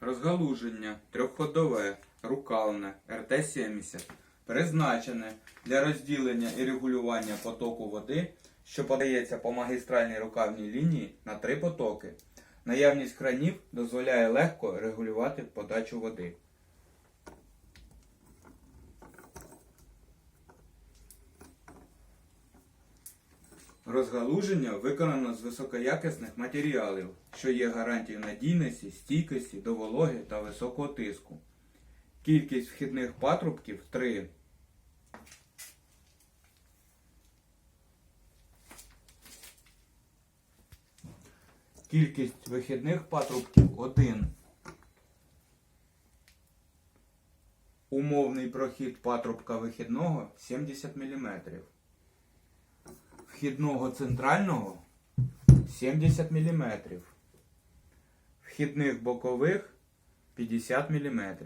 Розгалуження трьохходове, рукавне РТ-70 призначене для розділення і регулювання потоку води, що подається по магістральній рукавній лінії на три потоки. Наявність кранів дозволяє легко регулювати подачу води. Розгалуження виконано з високоякісних матеріалів, що є гарантією надійності, стійкості до вологи та високого тиску. Кількість вхідних патрубків 3. Кількість вихідних патрубків 1. Умовний прохід патрубка вихідного 70 мм. Вхідного центрального 70 мм. Вхідних бокових 50 мм.